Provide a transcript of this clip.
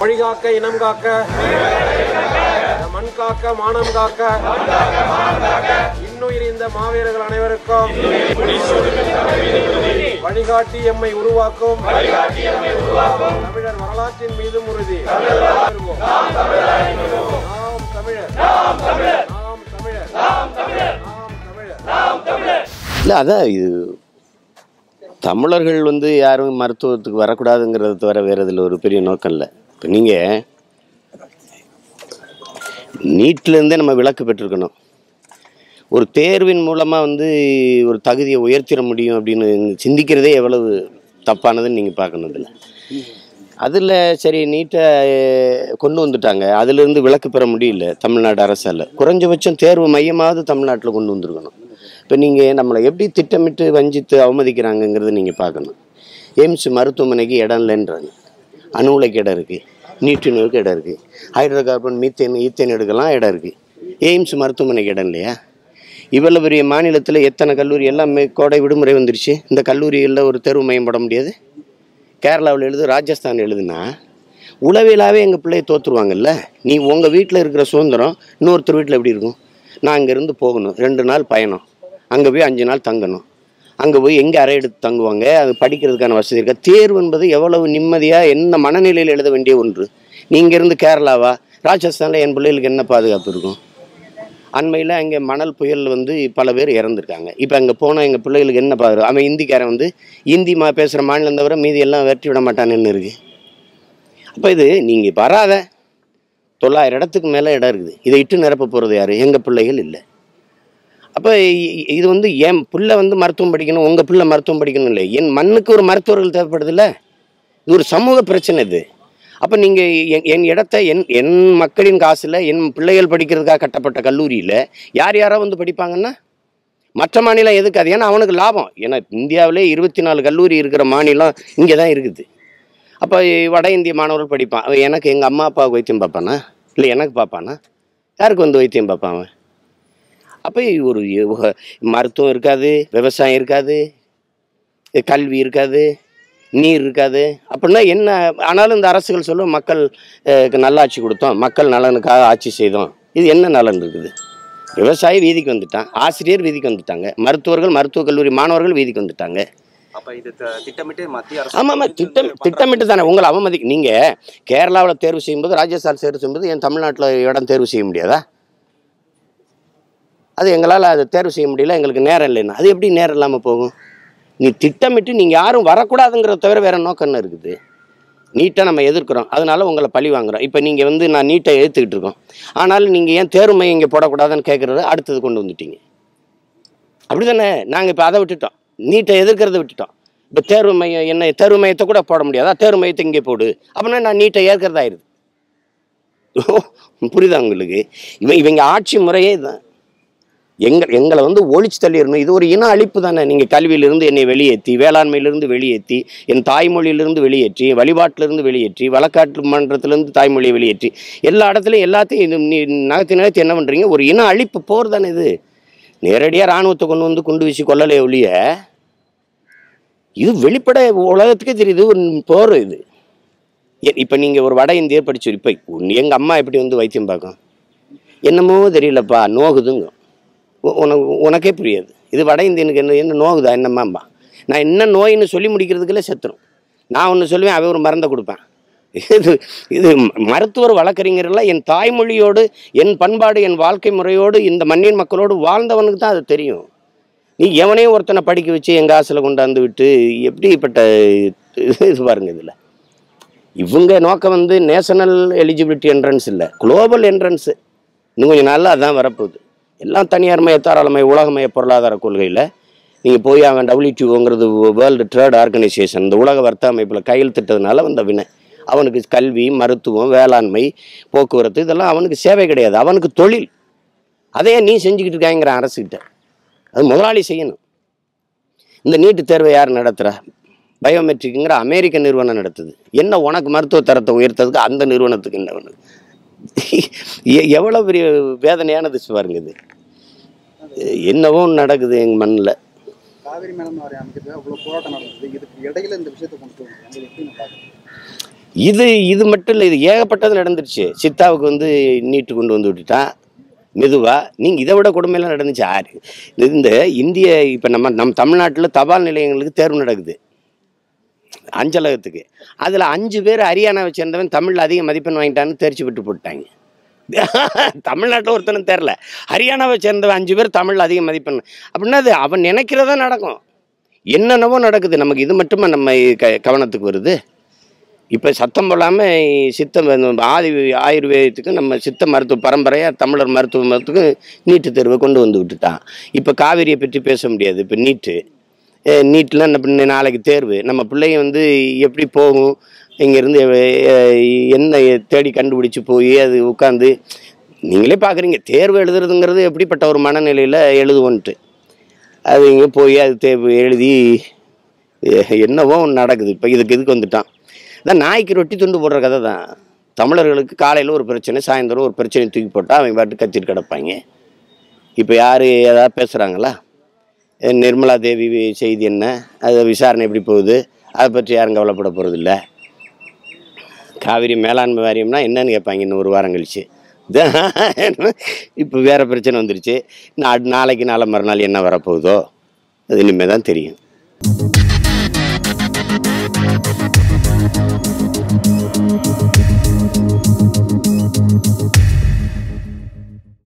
மொழி காக்க இனம் காக்க மண் காக்க மானம் காக்க இன்னுயிர் இந்த மாவீரர்கள் அனைவருக்கும் வழிகாட்டி எம்மை உருவாக்கும். தமிழர் வரலாற்றின் மீதும் உறுதி. நாம் தமிழர். நாம் தமிழர். நாம் தமிழர். இல்லை அதான் இது தமிழர்கள் வந்து யாரும் மருத்துவத்துக்கு வரக்கூடாதுங்கிறத தவிர வேறு இதில் ஒரு பெரிய நோக்கம் இல்லை. இப்போ நீங்கள் நீட்லேருந்தே நம்ம விளக்கு பெற்றிருக்கணும். ஒரு தேர்வின் மூலமாக வந்து ஒரு தகுதியை உயர்த்திட முடியும் அப்படின்னு சிந்திக்கிறதே எவ்வளவு தப்பானதுன்னு நீங்கள் பார்க்கணும் இதில் அதில் சரி நீட்டை கொண்டு வந்துட்டாங்க. அதிலிருந்து விலக்கு பெற முடியல தமிழ்நாடு அரசால். குறைஞ்சபட்சம் தேர்வு மையமாவது தமிழ்நாட்டில் கொண்டு வந்திருக்கணும். இப்போ நீங்கள் நம்மளை எப்படி திட்டமிட்டு வஞ்சித்து அவமதிக்கிறாங்கங்கிறத நீங்கள் பார்க்கணும். எய்ம்ஸ் மருத்துவமனைக்கு இடம் இல்லைன்றாங்க. அணு உலைக்கு இடம் இருக்குது நியூட்ரினுக்கு இடம் இருக்குது ஹைட்ரோ கார்பன் மீத்தேன் ஈத்தேன் எடுக்கலாம் இடம் இருக்குது எய்ம்ஸ் மருத்துவமனைக்கு இடம் இல்லையா? இவ்வளவு பெரிய மாநிலத்தில் எத்தனை கல்லூரி? எல்லாமே கோடை விடுமுறை வந்துருச்சு. இந்த கல்லூரிகளில் ஒரு தேர்வு மையம் போட முடியாது? கேரளாவில் எழுது ராஜஸ்தான் எழுதுனா உளவியலாகவே எங்கள் பிள்ளைய தோற்றுருவாங்கல்ல நீ உங்கள் வீட்டில் இருக்கிற சுதந்திரம் இன்னொருத்தர் வீட்டில் எப்படி இருக்கும்? நான் அங்கேருந்து போகணும். ரெண்டு நாள் பயணம். அங்கே போய் அஞ்சு நாள் தங்கணும். அங்கே போய் எங்கே அறை எடுத்து தங்குவாங்க? அது படிக்கிறதுக்கான வசதி இருக்கா? தேர்வு என்பது எவ்வளவு நிம்மதியாக என்ன மனநிலையில் எழுத வேண்டிய ஒன்று? நீங்கள் இருந்து கேரளாவா? ராஜஸ்தானில் என் பிள்ளைகளுக்கு என்ன பாதுகாப்பு இருக்கும்? அண்மையில் அங்கே மணல் புயல் வந்து பல பேர் இறந்துருக்காங்க. இப்போ அங்கே போனால் எங்கள் பிள்ளைகளுக்கு என்ன பாதுகாப்பு அவன் இந்திக்காரன் வந்து இந்தி மா பேசுகிற மாநிலம் தவிர மீதி எல்லாம் வெற்றி விட மாட்டான்னு இருக்குது அப்போ இது நீங்கள் வராத. தொள்ளாயிரம் இடத்துக்கு மேலே இடம் இருக்குது. இதை இட்டு நிரப்ப போகிறது யார்? எங்கள் பிள்ளைகள் இல்லை. அப்போ இது வந்து என் பிள்ளை வந்து மருத்துவம் படிக்கணும் உங்கள் பிள்ளை மருத்துவம் படிக்கணும் இல்லை என் மண்ணுக்கு ஒரு மருத்துவர்கள் தேவைப்படுதுல்ல? இது ஒரு சமூக பிரச்சனை இது. அப்போ நீங்கள் என் என் இடத்த என் என் மக்களின் காசில் என் பிள்ளைகள் படிக்கிறதுக்காக கட்டப்பட்ட கல்லூரியில் யார் யாரோ வந்து படிப்பாங்கன்னா? மற்ற மாநிலம் எதுக்கு அது? ஏன்னா அவனுக்கு லாபம். ஏன்னா இந்தியாவிலே இருபத்தி நாலு கல்லூரி இருக்கிற மாநிலம் இங்கே தான் இருக்குது. அப்போ வட இந்திய மாணவர்கள் படிப்பான். அவன் எனக்கு எங்கள் அம்மா அப்பாவுக்கு வைத்தியம் பார்ப்பானா? இல்லை எனக்கு பார்ப்பானா? யாருக்கு வந்து வைத்தியம் பார்ப்பான் அவன்? அப்போ ஒரு மருத்துவம் இருக்காது விவசாயம் இருக்காது கல்வி இருக்காது நீர் இருக்காது. அப்படின்னா என்ன ஆனாலும் இந்த அரசுகள் சொல்லும் மக்கள் நல்லாட்சி கொடுத்தோம் மக்கள் நலனுக்காக ஆட்சி செய்தோம். இது என்ன நலன் இருக்குது? விவசாயி வீதிக்கு வந்துட்டான் ஆசிரியர் வீதிக்கு வந்துட்டாங்க மருத்துவர்கள் மருத்துவக் கல்லூரி மாணவர்கள் வீதிக்கு வந்துட்டாங்க. ஆமாம் திட்டம் திட்டமிட்டு தானே உங்களை அவமதி நீங்கள் கேரளாவில் தேர்வு செய்யும்போது ராஜஸ்தான் தேர்வு செய்யும்போது என் தமிழ்நாட்டில் இடம் தேர்வு செய்ய முடியாதா? அது எங்களால் அதை தேர்வு செய்ய முடியல எங்களுக்கு நேரம் இல்லைன்னா. அது எப்படி நேரம் இல்லாமல் போகும்? நீ திட்டமிட்டு நீங்கள் யாரும் வரக்கூடாதுங்கிறத தவிர வேறு நோக்கம் இருக்குது? நீட்டை நம்ம எதிர்க்கிறோம். அதனால உங்களை பழி வாங்குறோம். இப்போ நீங்கள் வந்து நான் நீட்டை எதிர்த்துக்கிட்டு இருக்கோம். ஆனாலும் நீங்கள் ஏன் தேர்வு மையம் இங்கே போடக்கூடாதுன்னு கேட்குறத அடுத்தது கொண்டு வந்துட்டீங்க. அப்படி தானே நாங்கள் இப்போ அதை விட்டுட்டோம். நீட்டை எதிர்க்கிறத விட்டுட்டோம். இப்போ தேர்வு மையம் என்ன தேர்வு மையத்தை கூட போட முடியாதா? தேர்வு மையத்தை இங்கே போடு. அப்படின்னா நான் நீட்டை ஏற்கிறதாயிருது புரியுதா உங்களுக்கு? இவன் இவங்க ஆட்சி முறையே இதுதான் எங்கள் எங்களை வந்து ஒழிச்சு தள்ளிடணும். இது ஒரு இன அழிப்பு தானே. நீங்கள் கல்வியிலிருந்து என்னை வெளியேற்றி வேளாண்மையிலிருந்து வெளியேற்றி என் தாய்மொழியிலிருந்து வெளியேற்றி வழிபாட்டிலிருந்து வெளியேற்றி வழக்காட்டு மன்றத்திலிருந்து தாய்மொழியை வெளியேற்றி எல்லா இடத்துலையும் எல்லாத்தையும் இது நீ நகர்த்தி நகர்த்தி என்ன பண்ணுறீங்க ஒரு இன அழிப்பு போர் தானே இது. நேரடியாக இராணுவத்தை கொண்டு வந்து குண்டு வீசி கொள்ளலே ஒழிய இது வெளிப்பட உலகத்துக்கே தெரியுது. ஒரு போர் இது. இப்போ நீங்கள் ஒரு வட இந்தியர் படிச்சு இப்போ எங்கள் அம்மா எப்படி வந்து வைத்தியம் பார்க்கும்? என்னமோ தெரியலப்பா நோகுதுங்க. உனக்கு உனக்கே புரியாது. இது வட இந்தியனுக்கு என்ன என்ன நோகுதா என்னம்மாம்பா நான் என்ன நோயின்னு சொல்லி முடிக்கிறதுக்குள்ளே செத்துரும். நான் ஒன்று சொல்லுவேன் அவன் ஒரு மருந்தை கொடுப்பேன். இது இது மருத்துவர் வழக்கறிஞர்லாம் என் தாய்மொழியோடு என் பண்பாடு என் வாழ்க்கை முறையோடு இந்த மண்ணின் மக்களோடு வாழ்ந்தவனுக்கு தான் அது தெரியும். நீ எவனையும் ஒருத்தனை படிக்க வச்சு எங்கள் ஆசில் கொண்டாந்து விட்டு எப்படிப்பட்ட இது பாருங்க இதில். இவங்க நோக்கம் வந்து நேஷனல் எலிஜிபிலிட்டி என்ட்ரன்ஸ் இல்லை குளோபல் என்ட்ரன்ஸு. இன்னும் கொஞ்சம் நாளில் அதான் வரப்போகுது. எல்லாம் தனியார்மய தாராளமய உலகமய பொருளாதார கொள்கையில் நீங்கள் போய் அவன் டபிள்யூடிஓங்கிறது வேர்ல்டு ட்ரேட் ஆர்கனைசேஷன் இந்த உலக வர்த்த அமைப்பில் கையெழுத்திட்டதுனால வந்த வினை. அவனுக்கு கல்வி மருத்துவம் வேளாண்மை போக்குவரத்து இதெல்லாம் அவனுக்கு சேவை கிடையாது. அவனுக்கு தொழில். அதையே நீ செஞ்சுக்கிட்டு இருக்காங்கிற அரசுக்கிட்ட அது முதலாளி செய்யணும். இந்த நீட்டு தேர்வை யார் நடத்துகிறா பயோமெட்ரிக்குங்கிற அமெரிக்க நிறுவனம் நடத்துது. என்ன உனக்கு மருத்துவ தரத்தை உயர்த்ததுக்கு அந்த நிறுவனத்துக்கு என்ன ஒன்று எவ்வளோ பெரிய வேதனையானது பாருங்க இது. என்னவோ நடக்குது எங்கள் மண்ணில். காவிரி இது இது மட்டும் இல்லை இது ஏகப்பட்டது நடந்துருச்சு. சித்தாவுக்கு வந்து நீட்டு கொண்டு வந்து விட்டுட்டான். மெதுவா நீங்கள் இதை விட கொடுமையெல்லாம் நடந்துச்சு. ஆறு இந்த இந்திய இப்போ நம்ம நம்ம தமிழ்நாட்டில் தபால் நிலையங்களுக்கு தேர்வு நடக்குது. அஞ்சலகத்துக்கு. அதில் அஞ்சு பேர் ஹரியானாவை சேர்ந்தவன் தமிழில் அதிக மதிப்பெண் வாங்கிட்டான்னு தெரிச்சு விட்டு போட்டாங்க. தமிழ்நாட்டில் ஒருத்தனும் தெரில. ஹரியானாவை சேர்ந்தவன் அஞ்சு பேர் தமிழில் அதிக மதிப்பெண். அப்படின்னா அது அவன் நினைக்கிறதா நடக்கும். என்னென்னவோ நடக்குது. நமக்கு இது மட்டுமா நம்ம க கவனத்துக்கு வருது? இப்போ சத்தம் போடாமல் சித்த ஆதி ஆயுர்வேதத்துக்கு நம்ம சித்த மருத்துவ பரம்பரையாக தமிழர் மருத்துவ மருத்துவத்துக்கு நீட்டு தேர்வை கொண்டு வந்து விட்டுட்டான். இப்போ காவிரியை பற்றி பேச முடியாது. இப்போ நீட்டு. நீட்லாம் என்ன பண்ண நாளைக்கு தேர்வு. நம்ம பிள்ளைங்க வந்து எப்படி போகும் இங்கேருந்து என்ன தேடி கண்டுபிடிச்சி போய் அது உட்காந்து நீங்களே பார்க்குறீங்க தேர்வு எழுதுறதுங்கிறது எப்படிப்பட்ட ஒரு மனநிலையில் எழுதுவோன்ட்டு. அது இங்கே போய் அது தேர்வு எழுதி என்னவோ நடக்குது. இப்போ இதுக்கு இதுக்கு வந்துட்டான். அதான் நாய்க்கு ரொட்டி துண்டு போடுற கதை தான். தமிழர்களுக்கு காலையில் ஒரு பிரச்சனை சாயந்தரம் ஒரு பிரச்சனை தூக்கி போட்டால் அவங்க பாட்டு கத்திட்டு கிடப்பாங்க. இப்போ யார் ஏதாவது பேசுகிறாங்களா நிர்மலா தேவி செய்தி என்ன? அது விசாரணை எப்படி போகுது? அதை பற்றி யாரும் கவலைப்பட போகிறதில்ல காவிரி மேலாண்மை வாரியம்னா என்னன்னு கேட்பாங்க இன்னும் ஒரு வாரம் கழிச்சு. இப்போ வேறு பிரச்சனை வந்துருச்சு. நான் நாளைக்கு நாளை மறுநாள் என்ன வரப்போகுதோ அது இனிமேல் தான் தெரியும்.